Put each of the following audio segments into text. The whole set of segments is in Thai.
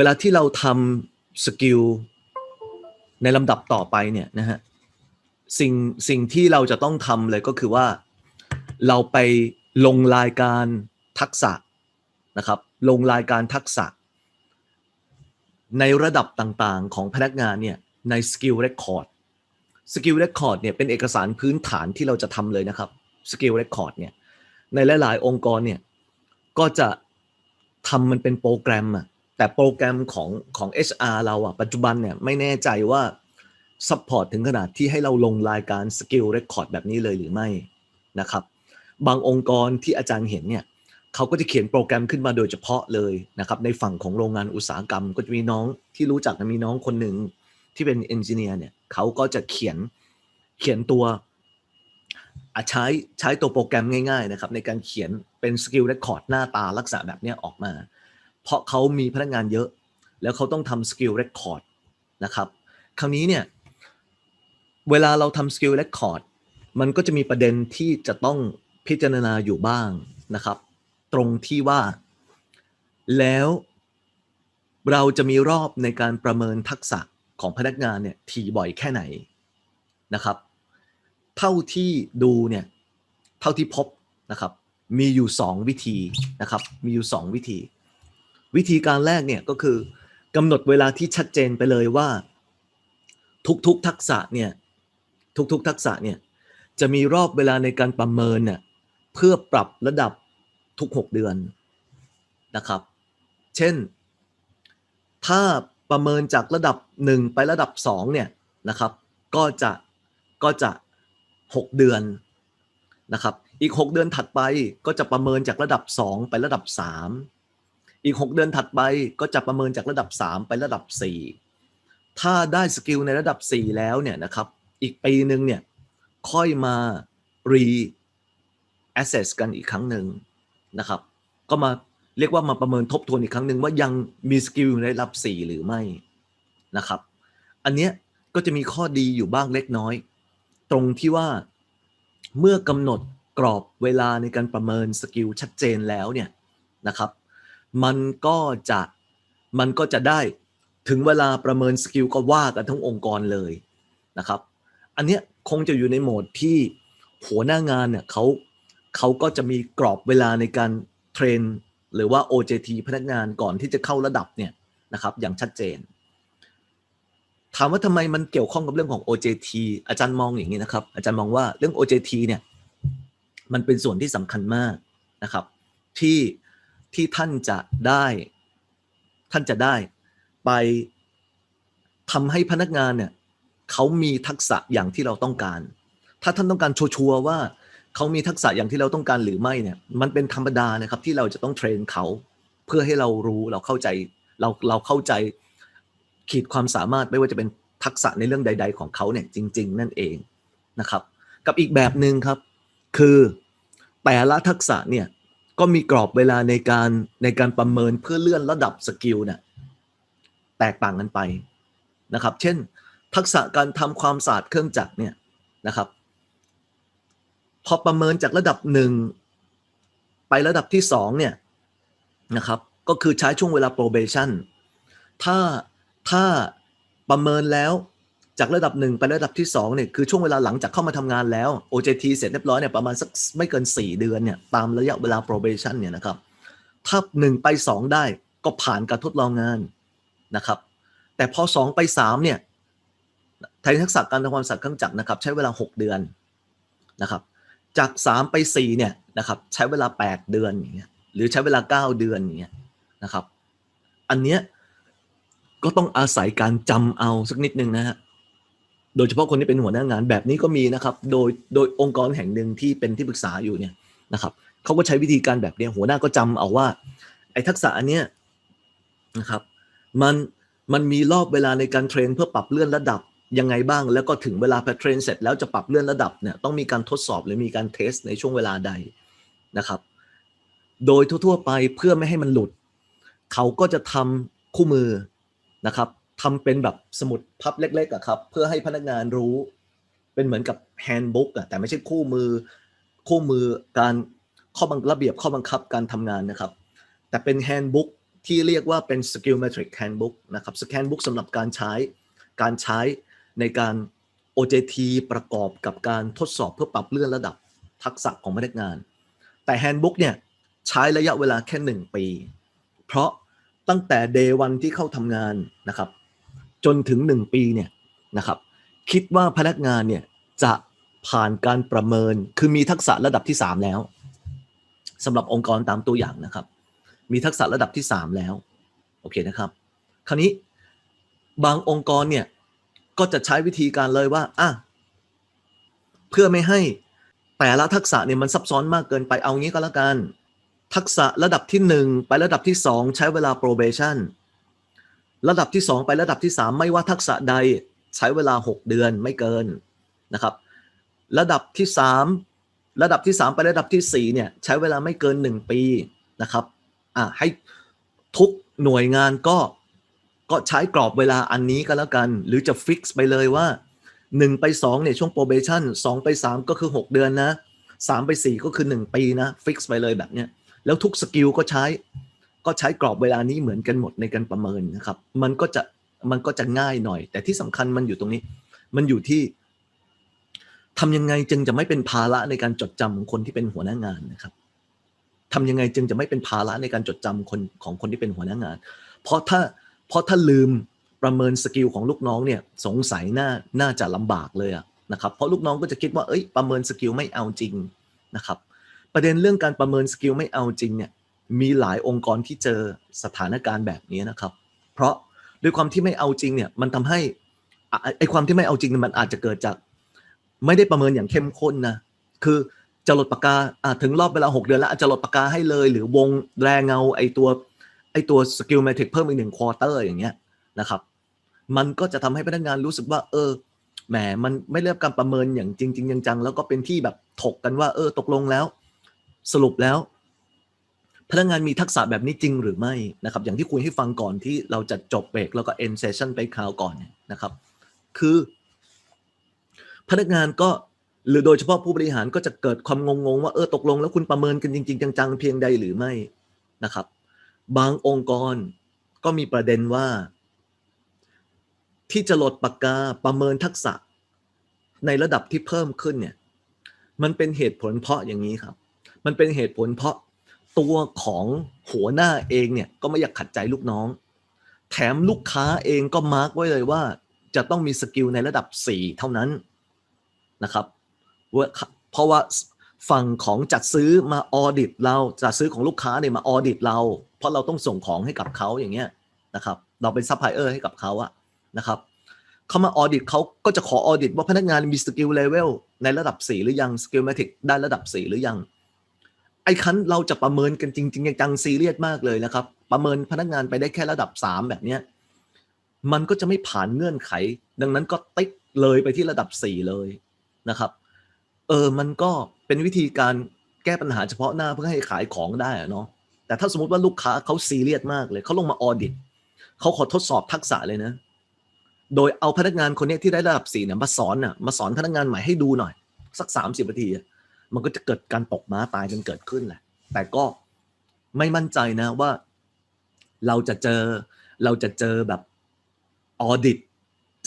วลาที่เราทำสกิลในลำดับต่อไปเนี่ยนะฮะสิ่งสิ่งที่เราจะต้องทำเลยก็คือว่า เราไปลงรายการทักษะนะครับ ลงรายการทักษะ ในระดับต่างๆของพนักงานเนี่ยใน Skill Record Skill Record เนี่ยเป็นเอกสารพื้นฐานที่เราจะทำเลยนะครับ Skill Record เนี่ยในหลาย ๆ องค์กรเนี่ยก็จะทำมันเป็นโปรแกรมอะ แต่โปรแกรมของของ HR เราอะปัจจุบันเนี่ยไม่แน่ใจว่าซัพพอร์ตถึงขนาดที่ให้เราลงรายการ Skill Record แบบนี้เลยหรือไม่นะครับ บางองค์กรที่อาจารย์เห็นเนี่ยเขาก็จะเขียนโปรแกรมขึ้นมาโดยเฉพาะเลยนะครับ ในฝั่งของโรงงานอุตสาหกรรม ก็จะมีน้องที่รู้จักมีน้องคนหนึ่งที่เป็นเอนจิเนียร์เนี่ยเขาก็จะเขียนเขียนตัวอะใช้ใช้ตัวโปรแกรมง่าย ๆ นะครับ ในการเขียนเป็นสกิลเรคคอร์ดหน้าตาลักษณะแบบนี้ออกมา เพราะเขามีพนักงานเยอะ แล้วเขาต้องทำสกิลเรคคอร์ดนะครับ คราวนี้เนี่ย เวลาเราทำสกิลเรคคอร์ดมันก็จะมีประเด็นที่จะต้องพิจารณาอยู่บ้างนะครับ ตรงที่ว่า แล้วเราจะมีรอบในการประเมินทักษะของพนักงานเนี่ยถี่บ่อยแค่ไหนนะครับ เท่าที่ดูเนี่ยเท่าที่พบนะครับ มีอยู่ 2 วิธีนะครับ มีอยู่ 2 วิธี วิธีการแรกเนี่ยก็คือกำหนดเวลาที่ชัดเจนไปเลยว่า ทุกๆทักษะเนี่ยทุกๆทักษะเนี่ยจะมีรอบเวลาในการประเมินเนี่ยเพื่อปรับระดับทุก 6 เดือนนะครับ เช่น ถ้าประเมินจากระดับ 1 ไประดับ2เนี่ยนะครับ ก็จะก็จะ 6 เดือนนะครับ อีก 6 เดือนถัดไปก็จะประเมินจากระดับ 2 ไประดับ 3 อีก 6 เดือนถัดไปก็จะประเมินจากระดับ 3 ไประดับ 4 ถ้าได้สกิลในระดับ 4 แล้วเนี่ยนะครับ อีกปีหนึ่งเนี่ยค่อยมา re assess กันอีกครั้งหนึ่งนะครับ ก็มาเรียกว่ามาประเมินทบทวนอีกครั้งหนึ่งว่ายังมีสกิลในระดับ 4 หรือไม่นะครับ อันเนี้ยก็จะมีข้อดีอยู่บ้างเล็กน้อย ตรงที่ว่าเมื่อกำหนดกรอบเวลาในการประเมินสกิลชัดเจนแล้วเนี่ยนะครับ มันก็จะมันก็จะได้ถึงเวลาประเมินสกิลก็ว่ากันทั้งองค์กรเลยนะครับ อันเนี้ยคงจะอยู่ในโหมดที่หัวหน้างานเนี่ยเขาเขาก็จะมีกรอบเวลาในการเทรนหรือว่า OJT พนักงานก่อนที่จะเข้าระดับเนี่ยนะครับอย่างชัดเจน ถามว่าทำไมมันเกี่ยวข้องกับเรื่องของ OJT อาจารย์มองอย่างนี้นะครับ อาจารย์มองว่าเรื่อง OJT เนี่ยมันเป็นส่วนที่สำคัญมากนะครับ ที่ ที่ท่านจะได้ ท่านจะได้ ไปทำให้พนักงานเนี่ยเขามีทักษะอย่างที่เราต้องการ ถ้าท่านต้องการชัวร์ว่าเขามีทักษะอย่างที่เราต้องการหรือไม่เนี่ย มันเป็นธรรมดานะครับ ที่เราจะต้องเทรนเขาเพื่อให้เรารู้เราเข้าใจเราเราเข้าใจขีดความสามารถไม่ว่าจะเป็นทักษะในเรื่องใด ๆ ของเขาเนี่ยจริง ๆ นั่นเองนะครับ กับอีกแบบหนึ่งครับ คือแต่ละทักษะเนี่ย ก็มีกรอบเวลาในการในการประเมินเพื่อเลื่อนระดับสกิลเนี่ยแตกต่างกันไปนะครับ เช่น ทักษะการทำความสะอาดเครื่องจักรเนี่ยนะครับ พอประเมินจากระดับหนึ่งไประดับที่สองเนี่ยนะครับก็คือใช้ช่วงเวลา probation ถ้าถ้าประเมินแล้ว จากระดับหนึ่งไประดับที่สองเนี่ยคือช่วงเวลาหลังจากเข้ามาทำงานแล้ว OJT เสร็จเรียบร้อยเนี่ยประมาณสักไม่เกิน 4 เดือนเนี่ยตามระยะเวลา probation เนี่ยนะครับถ้าหนึ่งไปสองได้ก็ผ่านการทดลองงานนะครับ แต่พอสองไปสามเนี่ยทางทักษะการทำความสะอาดเครื่องจักรนะครับ ใช้เวลา 6 เดือนนะครับจาก 3 ไป4เนี่ยนะครับใช้เวลา 8 เดือนอย่างเงี้ยหรือใช้เวลา 9 เดือนอย่างเงี้ยนะครับ อันเนี้ยก็ต้องอาศัยการจำเอาสักนิดนึงนะฮะ โดยเฉพาะคนที่เป็นหัวหน้างานแบบนี้ก็มีนะครับ โดยโดยองค์กรแห่งหนึ่งที่เป็นที่ปรึกษาอยู่เนี่ยนะครับเขาก็ใช้วิธีการแบบนี้หัวหน้าก็จำเอาว่า ไอ้ทักษะอันเนี้ยนะครับมันมันมีรอบเวลาในการเทรนเพื่อปรับเลื่อนระดับยังไงบ้าง แล้วก็ถึงเวลาพอเทรนเสร็จแล้วจะปรับเลื่อนระดับเนี่ยต้องมีการทดสอบหรือมีการเทสในช่วงเวลาใดนะครับ โดยทั่วๆไปเพื่อไม่ให้มันหลุด เขาก็จะทำคู่มือนะครับ ทำเป็นแบบสมุดพับเล็กๆอะครับ เพื่อให้พนักงานรู้ เป็นเหมือนกับแฮนด์บุ๊กอะแต่ไม่ใช่คู่มือคู่มือการข้อบังระเบียบข้อบังคับการทำงานนะครับ แต่เป็นแฮนด์บุ๊กที่เรียกว่าเป็น Skill Metric Handbook นะครับ Skill Handbook สำหรับการใช้การใช้ในการ OJT ประกอบกับการทดสอบเพื่อปรับเลื่อนระดับทักษะของพนักงาน แต่ Handbook เนี่ยใช้ระยะเวลาแค่ 1 ปี เพราะตั้งแต่ day วันที่เข้าทำงานนะครับ จนถึง 1 ปีเนี่ยนะครับคิดว่าพนักงานเนี่ยจะผ่านการประเมินคือมีทักษะระดับที่ 3 แล้วสำหรับองค์กรตามตัวอย่างนะครับ มีทักษะระดับที่ 3 แล้วโอเคนะครับ คราวนี้บางองค์กรเนี่ยก็จะใช้วิธีการเลยว่าอะเพื่อไม่ให้แต่ละทักษะเนี่ยมันซับซ้อนมากเกินไปเอางี้ก็แล้วกัน ทักษะระดับที่ 1 ไประดับที่ 2 ใช้เวลา probation ระดับที่ 2 ไประดับที่ 3 ไม่ว่าทักษะใดใช้เวลา 6 เดือนไม่เกินนะครับ ระดับที่ 3 ระดับที่ 3 ไประดับทีสี่4เนี่ยใช้เวลาไม่เกิน 1 ปีนะครับอะให้ทุกหน่วยงานก็ก็ใช้กรอบเวลาอันนี้ก็แล้วกัน หรือจะฟิกซ์ไปเลยว่า 1 ไป2เนี่ยช่วง probation 2ไป 3 ก็คือ 6 เดือนนะ3ไป 4 ก็คือ 1 ปีนะฟิกซ์ไปเลยแบบเนี้ยแล้วทุกสกิลก็ใช้ ก็ใช้กรอบเวลานี้เหมือนกันหมดในการประเมินนะครับ มันก็จะมันก็จะง่ายหน่อย แต่ที่สำคัญมันอยู่ตรงนี้ มันอยู่ที่ทำยังไงจึงจะไม่เป็นภาระในการจดจำของคนที่เป็นหัวหน้างานนะครับทำยังไงจึงจะไม่เป็นภาระในการจดจำคนของคนที่เป็นหัวหน้างาน เพราะถ้าเพราะถ้าลืมประเมินสกิลของลูกน้องเนี่ยสงสัยน่าน่าจะลำบากเลยอะนะครับเพราะลูกน้องก็จะคิดว่าเอ้ยประเมินสกิลไม่เอาจริงนะครับ ประเด็นเรื่องการประเมินสกิลไม่เอาจริงเนี่ย มีหลายองค์กรที่เจอสถานการณ์แบบนี้นะครับ เพราะด้วยความที่ไม่เอาจริงเนี่ยมันทำให้ไอความที่ไม่เอาจริงมันอาจจะเกิดจาก ไม่ได้ประเมินอย่างเข้มข้นนะคือจะลดปากกาอะถึงรอบเวลา 6 เดือนแล้วอาจจะลดปากกาให้เลย หรือวงแรงเงาไอตัวไอตัวสกิลเมทริกเพิ่มอีกหนึ่งควอเตอร์อย่างเงี้ยนะครับ มันก็จะทำให้พนักงานรู้สึกว่า เออแหมมันไม่เรียบการประเมินอย่างจริงจริงจังๆแล้วก็เป็นที่แบบถกกันว่า เออตกลงแล้ว สรุปแล้ว พนักงานมีทักษะแบบนี้จริงหรือไม่นะครับ อย่างที่คุยให้ฟังก่อนที่เราจะจบเบรกแล้วก็ end session ไปคราวก่อนเนี่ยนะครับ คือ พนักงานก็หรือโดยเฉพาะผู้บริหารก็จะเกิดความงงๆว่าเออตกลง แล้วคุณประเมินกันจริง ๆ จังๆ เพียงใดหรือไม่นะครับ บางองค์กรก็มีประเด็นว่า ที่จะลดปากกาประเมินทักษะ ในระดับที่เพิ่มขึ้นเนี่ย มันเป็นเหตุผลเพราะอย่างนี้ครับ มันเป็นเหตุผลเพราะ ตัวของหัวหน้าเองเนี่ยก็ไม่อยากขัดใจลูกน้อง แถมลูกค้าเองก็มาร์กไว้เลยว่า จะต้องมีสกิลในระดับ 4 เท่านั้นนะครับเพราะว่าฝั่งของจัดซื้อมาออดิตเราจัดซื้อของลูกค้าเนี่ยมาออดิตเรา เพราะเราต้องส่งของให้กับเขาอย่างเงี้ยนะครับ เราเป็นซัพพลายเออร์ให้กับเขาอะนะครับเขามาออดิตเขาก็จะขอออดิตว่าพนักงานมีสกิลเลเวลในระดับ 4 หรือยังสกิลแมทริกได้ระดับ 4 หรือยัง ไอ้คันเราจะประเมินกันจริง ๆ จังซีเรียสมากเลยนะครับ ประเมินพนักงานไปได้แค่ระดับ 3 แบบเนี้ยมันก็จะไม่ผ่านเงื่อนไข ดังนั้นก็ติ๊กเลยไปที่ระดับ 4 เลยนะครับเออมันก็เป็นวิธีการแก้ปัญหาเฉพาะหน้าเพื่อให้ขายของได้อะเนาะแต่ถ้าสมมติว่าลูกค้าเขาซีเรียสมากเลยเขาลงมาออดิตเขาขอทดสอบทักษะเลยนะ โดยเอาพนักงานคนนี้ที่ได้ระดับสี่เนี่ยมาสอนน่ะมาสอนพนักงานใหม่ให้ดูหน่อย สักสามสิบนาทีอะ มันก็จะเกิดการตกม้าตายกันเกิดขึ้นแหละ แต่ก็ไม่มั่นใจนะว่าเราจะเจอเราจะเจอแบบออดิต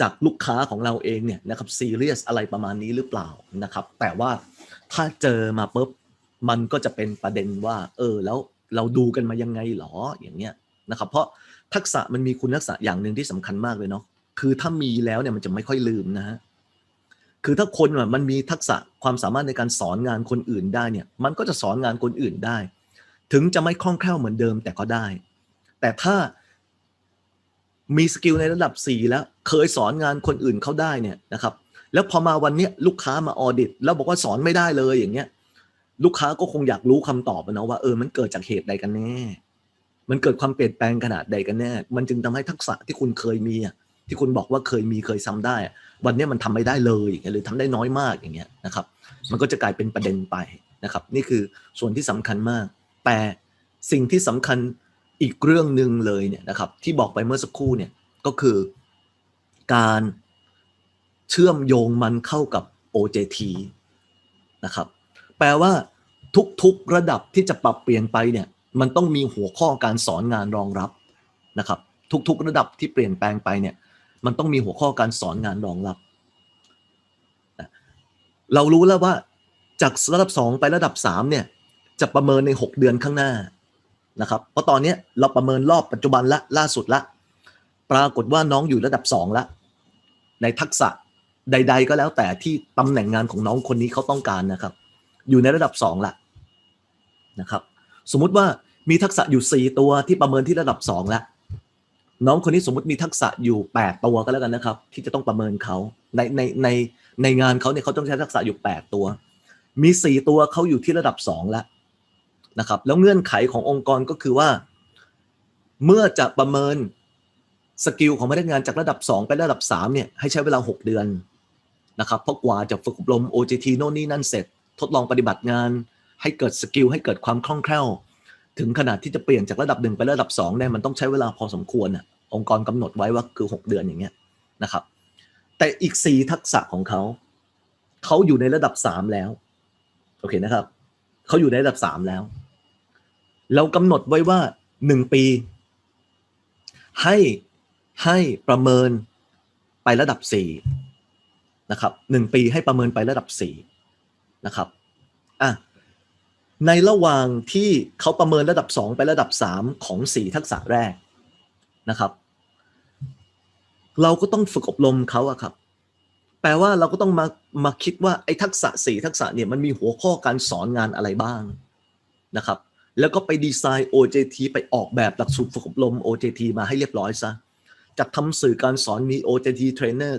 จากลูกค้าของเราเองเนี่ยนะครับซีเรียสอะไรประมาณนี้หรือเปล่านะครับ แต่ว่าถ้าเจอมาปุ๊บมันก็จะเป็นประเด็นว่า เออแล้วเราดูกันมายังไงหรออย่างเงี้ยนะครับ เพราะทักษะมันมีคุณลักษณะอย่างหนึ่งที่สำคัญมากเลยเนาะคือถ้ามีแล้วเนี่ยมันจะไม่ค่อยลืมนะฮะ คือถ้าคนมันมีทักษะความสามารถในการสอนงานคนอื่นได้เนี่ย มันก็จะสอนงานคนอื่นได้ ถึงจะไม่คล่องแคล่วเหมือนเดิมแต่ก็ได้ แต่ถ้ามีสกิลในระดับ 4 แล้ว เคยสอนงานคนอื่นเขาได้เนี่ยนะครับ แล้วพอมาวันนี้ลูกค้ามาออดิตแล้วบอกว่าสอนไม่ได้เลยอย่างเงี้ย ลูกค้าก็คงอยากรู้คำตอบนะว่าเออมันเกิดจากเหตุใดกันแน่ มันเกิดความเปลี่ยนแปลงขนาดใดกันแน่ มันจึงทำให้ทักษะที่คุณเคยมีอะ ที่คุณบอกว่าเคยมีเคยซ้ำได้ วันนี้มันทำไม่ได้เลยอย่างเงี้ยหรือทำได้น้อยมากอย่างเงี้ยนะครับ มันก็จะกลายเป็นประเด็นไปนะครับ นี่คือส่วนที่สำคัญมาก แต่สิ่งที่สำคัญอีกเรื่องหนึ่งเลยเนี่ยนะครับ ที่บอกไปเมื่อสักครู่เนี่ยก็คือการเชื่อมโยงมันเข้ากับ OJT นะครับ แปลว่าทุกๆระดับที่จะปรับเปลี่ยนไปเนี่ยมันต้องมีหัวข้อการสอนงานรองรับนะครับ ทุกๆระดับที่เปลี่ยนแปลงไปเนี่ย มันต้องมีหัวข้อการสอนงานรองรับ เรารู้แล้วว่าจากระดับ 2 ไประดับ3เนี่ยจะประเมินใน 6 เดือนข้างหน้านะครับ เพราะตอนนี้เราประเมินรอบปัจจุบันละล่าสุดละ ปรากฏว่าน้องอยู่ระดับ 2 ละ ในทักษะใด ๆ ก็แล้วแต่ที่ตำแหน่งงานของน้องคนนี้เขาต้องการนะครับ อยู่ในระดับ 2 ละนะครับ สมมุติว่ามีทักษะอยู่ 4 ตัวที่ประเมินที่ระดับ 2 แล้ว น้องคนนี้สมมติมีทักษะอยู่ 8 ตัวก็แล้วกันนะครับ ที่จะต้องประเมินเขาในในในในงานเขาเนี่ยเขาต้องใช้ทักษะอยู่ 8 ตัว มี 4 ตัวเขาอยู่ที่ระดับ 2 แล้วนะครับ แล้วเงื่อนไขขององค์กรก็คือว่า เมื่อจะประเมินสกิลของพนักงานจากระดับ 2 ไประดับ3เนี่ยให้ใช้เวลา 6 เดือนนะครับเพราะกว่าจะฝึกอบรม OJT โน่นนี่นั่นเสร็จ ทดลองปฏิบัติงาน ให้เกิดสกิลให้เกิดความคล่องแคล่ว ถึงขนาดที่จะเปลี่ยนจากระดับหนึ่งไประดับสองเนี่ยมันต้องใช้เวลาพอสมควรอะ องค์กรกำหนดไว้ว่าคือ 6 เดือนอย่างเงี้ยนะครับ แต่อีก 4 ทักษะของเขา เขาอยู่ในระดับ 3 แล้ว โอเคนะครับ เขาอยู่ในระดับ 3 แล้ว เรากำหนดไว้ว่า 1 ปี ให้ให้ประเมินไประดับ 4 นะครับ1ปีให้ประเมินไประดับ 4 นะครับอะในระหว่างที่เขาประเมินระดับ 2 ไประดับ 3 ของ 4 ทักษะแรกนะครับ เราก็ต้องฝึกอบรมเขาอะครับ แปลว่าเราก็ต้องมามาคิดว่าไอ้ทักษะ4ทักษะเนี่ยมันมีหัวข้อการสอนงานอะไรบ้างนะครับ แล้วก็ไปดีไซน์ OJT ไปออกแบบหลักสูตรฝึกอบรม OJT มาให้เรียบร้อยซะจัดทำสื่อการสอนมี OJT trainer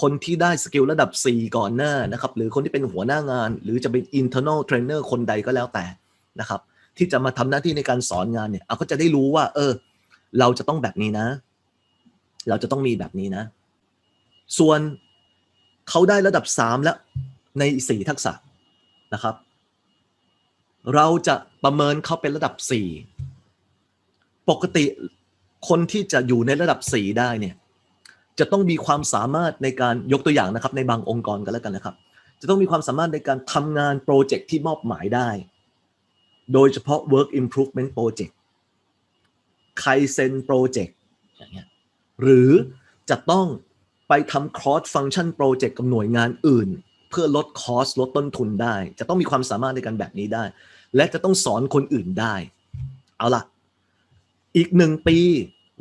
คนที่ได้สกิลระดับ 4 ก่อนหน้านะครับ หรือคนที่เป็นหัวหน้างาน หรือจะเป็น internal trainer คนใดก็แล้วแต่นะครับ ที่จะมาทำหน้าที่ในการสอนงานเนี่ยเอาก็จะได้รู้ว่า เออ เราจะต้องแบบนี้นะ เราจะต้องมีแบบนี้นะ ส่วนเขาได้ระดับ 3 แล้วใน4ทักษะนะครับ เราจะประเมินเขาเป็นระดับ 4 ปกติคนที่จะอยู่ในระดับ 4 ได้เนี่ยจะต้องมีความสามารถในการยกตัวอย่างนะครับ ในบางองค์กรกันแล้วกันนะครับ จะต้องมีความสามารถในการทำงานโปรเจกต์ที่มอบหมายได้ โดยเฉพาะ work improvement project ใครเซ็นโปรเจกต์อย่างเงี้ย หรือจะต้องไปทำ cross function project กับหน่วยงานอื่น เพื่อลดคอสลดต้นทุนได้ จะต้องมีความสามารถในการแบบนี้ได้ และจะต้องสอนคนอื่นได้ เอาล่ะ อีกหนึ่งปี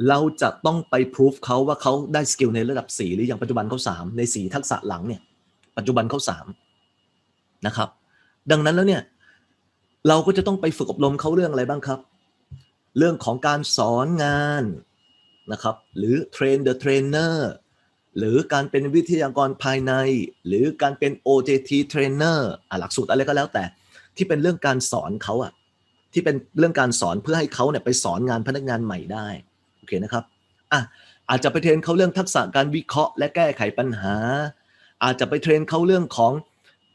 เราจะต้องไปพิสูจเขาว่าเขาได้สกิลในระดับ 4 หรืออย่างปัจจุบันเขา 3 ใน 4 ทักษะหลังเนี่ยปัจจุบันเขา 3 นะครับ ดังนั้นแล้วเนี่ยเราก็จะต้องไปฝึกอบรมเขาเรื่องอะไรบ้างครับ เรื่องของการสอนงาน นะครับ หรือ train the trainer หรือการเป็นวิทยากรภายใน หรือการเป็น OJT trainer อะหลักสูตรอะไรก็แล้วแต่ ที่เป็นเรื่องการสอนเขาอะที่เป็นเรื่องการสอนเพื่อให้เขาเนี่ยไปสอนงานพนักงานใหม่ได้โอเคนะครับอะอาจจะไปเทรนเขาเรื่องทักษะการวิเคราะห์ และแก้ไขปัญหา อาจจะไปเทรนเขาเรื่องของ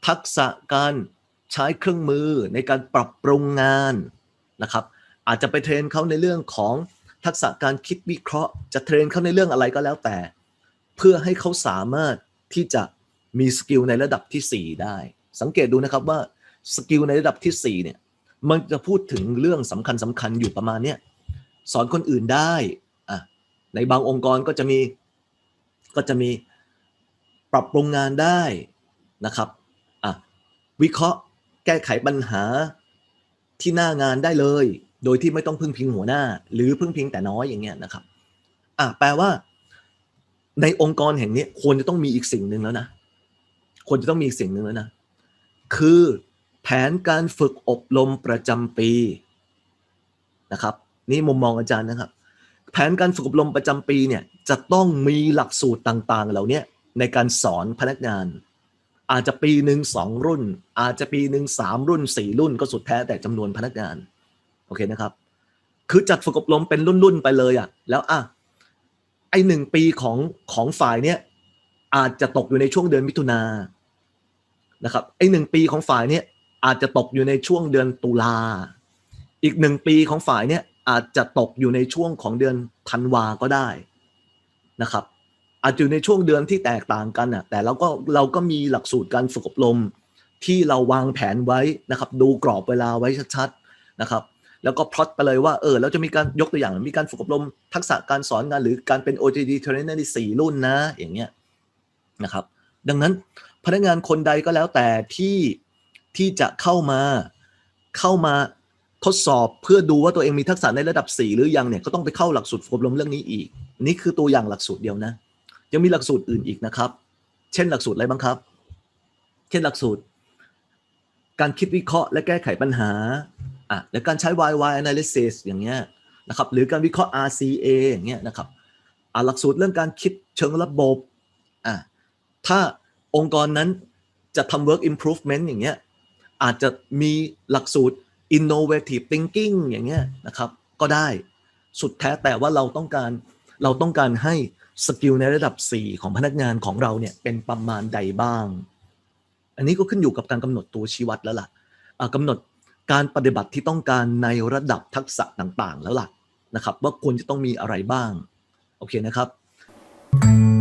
ทักษะการใช้เครื่องมือในการปรับปรุงงานนะครับ อาจจะไปเทรนเขาในเรื่องของ ทักษะการคิดวิเคราะห์ จะเทรนเขาในเรื่องอะไรก็แล้วแต่ เพื่อให้เขาสามารถที่จะมีสกิลในระดับที่ 4 ได้ สังเกตดูนะครับว่าสกิลในระดับที่4เนี่ยมันจะพูดถึงเรื่องสำคัญสำคัญอยู่ประมาณเนี้ยสอนคนอื่นได้อะในบางองค์กรก็จะมีก็จะมีปรับปรุงงานได้นะครับอะวิเคราะห์แก้ไขปัญหาที่หน้างานได้เลย โดยที่ไม่ต้องพึ่งพิงหัวหน้า หรือพึ่งพิงแต่น้อยอย่างเงี้ยนะครับอะแปลว่า ในองค์กรแห่งนี้ควรจะต้องมีอีกสิ่งหนึ่งแล้วนะควรจะต้องมีอีกสิ่งหนึ่งแล้วนะคือแผนการฝึกอบรมประจำปีนะครับ นี่มุมมองอาจารย์นะครับ แผนการฝึกอบรมประจำปีเนี่ยจะต้องมีหลักสูตรต่างๆ เหล่านี้ในการสอนพนักงาน อาจจะปีหนึ่งสองรุ่น อาจจะปีหนึ่งสามรุ่นสี่รุ่นก็สุดแท้แต่จำนวนพนักงาน โอเคนะครับ คือจัดฝึกอบรมเป็นรุ่นๆไปเลยอะ่ะ แล้วอะไอหนึ่งปีของของฝ่ายเนี้ยอาจจะตกอยู่ในช่วงเดือนมิถุนานะครับไอหนึ่งปีของฝ่ายเนี้ยอาจจะตกอยู่ในช่วงเดือนตุลาอีกหนึ่งปีของฝ่ายเนี้ยอาจจะตกอยู่ในช่วงของเดือนธันวาก็ได้นะครับ อาจจะอยู่ในช่วงเดือนที่แตกต่างกันอะแต่เราก็เราก็มีหลักสูตรการฝึกอบรมที่เราวางแผนไว้นะครับ ดูกรอบเวลาไว้ชัดๆนะครับ แล้วก็พลอตไปเลยว่าเออแล้วจะมีการยกตัวอย่างมีการฝึกอบรมทักษะการสอนงานหรือการเป็น OJT trainer ในสี่รุ่นนะ อย่างเงี้ยนะครับ ดังนั้นพนักงานคนใดก็แล้วแต่ที่ที่จะเข้ามาเข้ามาทดสอบเพื่อดูว่าตัวเองมีทักษะในระดับ 4 หรือยังเนี่ยก็ต้องไปเข้าหลักสูตรฝึกอบรมเรื่องนี้อีก นี่คือตัวอย่างหลักสูตรเดียวนะ ยังมีหลักสูตรอื่นอีกนะครับ เช่นหลักสูตรอะไรบ้างครับ เช่นหลักสูตร การคิดวิเคราะห์และแก้ไขปัญหา อะและการใช้ YY analysis อย่างเงี้ยนะครับหรือการวิเคราะห์ RCA อย่างเงี้ยนะครับอะหลักสูตรเรื่องการคิดเชิงระบบอะถ้าองค์กรนั้นจะทำ work improvement อย่างเงี้ยอาจจะมีหลักสูตร innovative thinking อย่างเงี้ยนะครับก็ได้สุดแท้แต่ว่าเราต้องการเราต้องการให้สกิลในระดับ 4 ของพนักงานของเราเนี่ยเป็นประมาณใดบ้าง อันนี้ก็ขึ้นอยู่กับการกำหนดตัวชี้วัดแล้วล่ะอ่ากำหนด การปฏิบัติที่ต้องการในระดับทักษะต่างๆ แล้วล่ะนะครับ ว่าควรจะต้องมีอะไรบ้าง โอเคนะครับ thank you